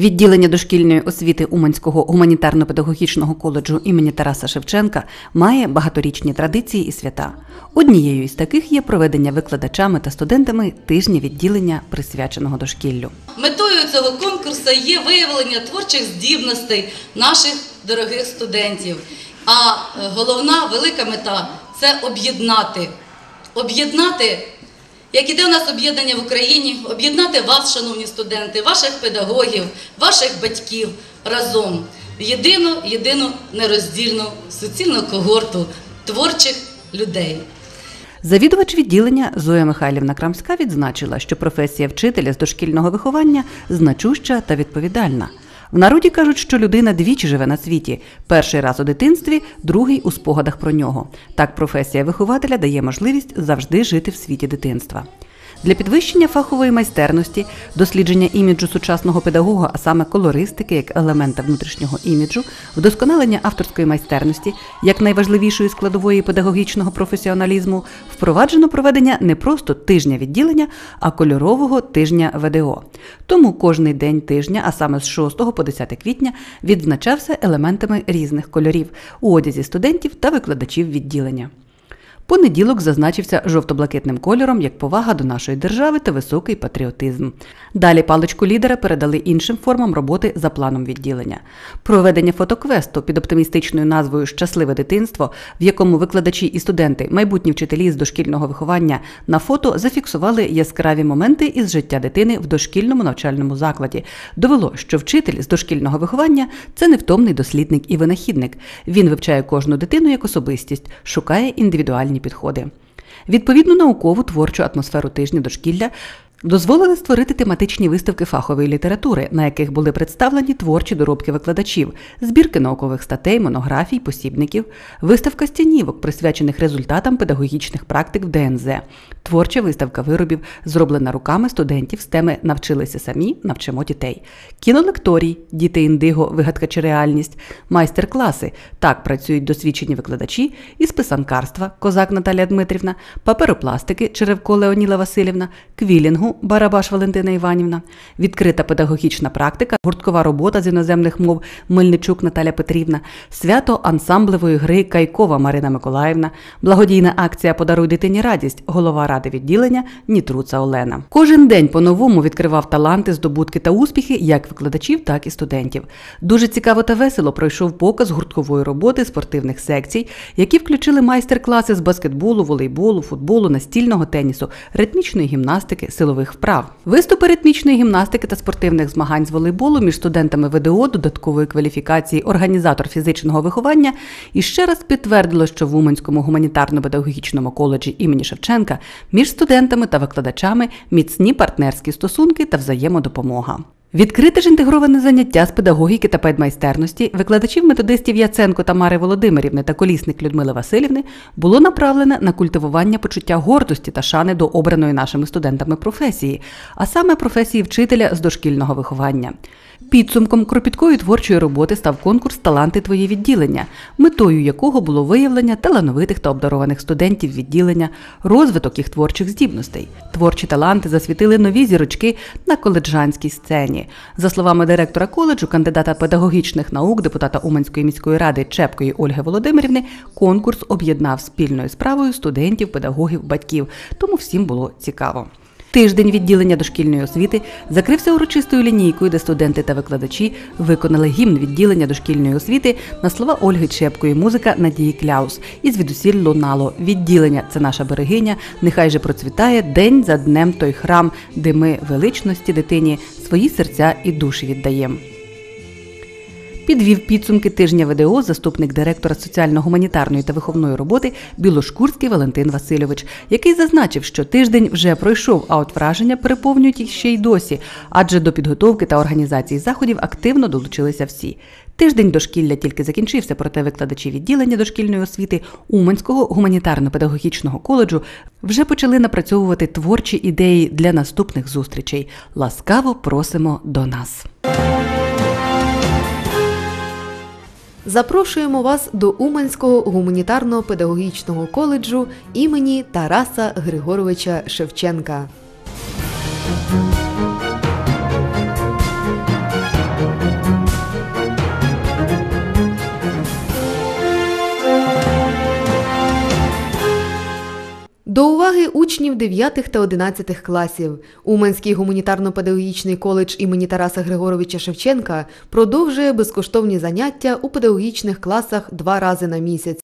Відділення дошкільної освіти Уманського гуманітарно-педагогічного коледжу імені Тараса Шевченка має багаторічні традиції і свята. Однією із таких є проведення викладачами та студентами тижня відділення, присвяченого дошкіллю. Метою цього конкурсу є виявлення творчих здібностей наших дорогих студентів. А е, головна велика мета це об'єднати. Об'єднати, як іде у нас об'єднання в Україні, об'єднати вас, шановні студенти, ваших педагогів, ваших батьків разом в єдину, єдину нероздільну суцільну когорту творчих людей. Завідувач відділення Зоя Михайлівна Крамська відзначила, що професія вчителя з дошкільного виховання значуща та відповідальна. В народі кажуть, що людина двічі живе на світі: перший раз у дитинстві, другий у спогадах про нього. Так професія вихователя дає можливість завжди жити в світі дитинства. Для підвищення фахової майстерності, дослідження іміджу сучасного педагога, а саме колористики як елемента внутрішнього іміджу, вдосконалення авторської майстерності як найважливішої складової педагогічного професіоналізму, впроваджено проведення не просто тижня відділення, а кольорового тижня ВДО. Тому кожний день тижня, а саме з 6 по 10 квітня, відзначався елементами різних кольорів у одязі студентів та викладачів відділення. Понеділок зазначився жовто-блакитним кольором як повага до нашої держави та високий патріотизм. Далі паличку лідера передали іншим формам роботи за планом відділення. Проведення фотоквесту під оптимістичною назвою Щасливе дитинство, в якому викладачі і студенти, майбутні вчителі з дошкільного виховання на фото зафіксували яскраві моменти із життя дитини в дошкільному навчальному закладі. Довело, що вчитель з дошкільного виховання це невтомний дослідник і винахідник. Він вивчає кожну дитину як особистість, шукає індивідуальні підходи. Відповідну наукову творчу атмосферу тижня дошкілля дозволили створити тематичні виставки фахової літератури, на яких були представлені творчі доробки викладачів, збірки наукових статей, монографій, посібників, виставка стінівок, присвячених результатам педагогічних практик в ДНЗ, творча виставка виробів, зроблена руками студентів з теми Навчилися самі, навчимо дітей, кінолекторій, діти індиго, вигадка чи реальність, майстер-класи. Так працюють досвідчені викладачі із писанкарства, козак Наталія Дмитрівна, паперопластики Черевко Леоніла Васильівна, квілінгу Барабаш Валентина Іванівна, відкрита педагогічна практика, гурткова робота з іноземних мов Мельничук Наталя Петрівна, свято ансамблевої гри Кайкова Марина Миколаївна, благодійна акція Подаруй дитині радість, голова ради відділення Нітруца Олена. Кожен день по-новому відкривав таланти, здобутки та успіхи як викладачів, так і студентів. Дуже цікаво та весело пройшов показ гурткової роботи спортивних секцій, які включили майстер-класи з баскетболу, волейболу, футболу, настільного тенісу, ритмічної гімнастики, силових вправ. Виступи ритмічної гімнастики та спортивних змагань з волейболу між студентами ВДО додаткової кваліфікації організатор фізичного виховання і ще раз підтвердило, що в Уманському гуманітарно-педагогічному коледжі імені Шевченка між студентами та викладачами міцні партнерські стосунки та взаємодопомога. Відкрите ж інтегроване заняття з педагогіки та педмайстерності викладачів методистів Яценко Тамари Володимирівни та колісник Людмили Васильівни було направлене на культивування почуття гордості та шани до обраної нашими студентами професії, а саме професії вчителя з дошкільного виховання. Підсумком кропіткої творчої роботи став конкурс Таланти твоє відділення, метою якого було виявлення талановитих та обдарованих студентів відділення, розвиток їх творчих здібностей. Творчі таланти засвітили нові зірочки на коледжанській сцені. За словами директора коледжу, кандидата педагогічних наук, депутата Уманської міської ради Чепкої Ольги Володимирівни, конкурс об'єднав спільною справою студентів, педагогів, батьків. Тому всім було цікаво. Тиждень відділення дошкільної освіти закрився урочистою лінійкою, де студенти та викладачі виконали гімн відділення дошкільної освіти на слова Ольги Чепкої, музика Надії Кляус. І звідусіль лунало відділення це наша берегиня. Нехай же процвітає день за днем той храм, де ми величності дитині свої серця і душі віддаємо. Підвів підсумки тижня ВДО заступник директора соціально-гуманітарної та виховної роботи Білошкурський Валентин Васильович, який зазначив, що тиждень вже пройшов, а от враження переповнюють їх ще й досі, адже до підготовки та організації заходів активно долучилися всі. Тиждень дошкілля тільки закінчився, проте викладачі відділення дошкільної освіти Уманського гуманітарно-педагогічного коледжу вже почали напрацьовувати творчі ідеї для наступних зустрічей. Ласкаво просимо до нас. Запрошуємо вас до Уманського гуманітарно-педагогічного коледжу імені Тараса Григоровича Шевченка. До уваги учнів 9 та 11 класів. Уманський гуманітарно-педагогічний коледж імені Тараса Григоровича Шевченка продовжує безкоштовні заняття у педагогічних класах два рази на місяць.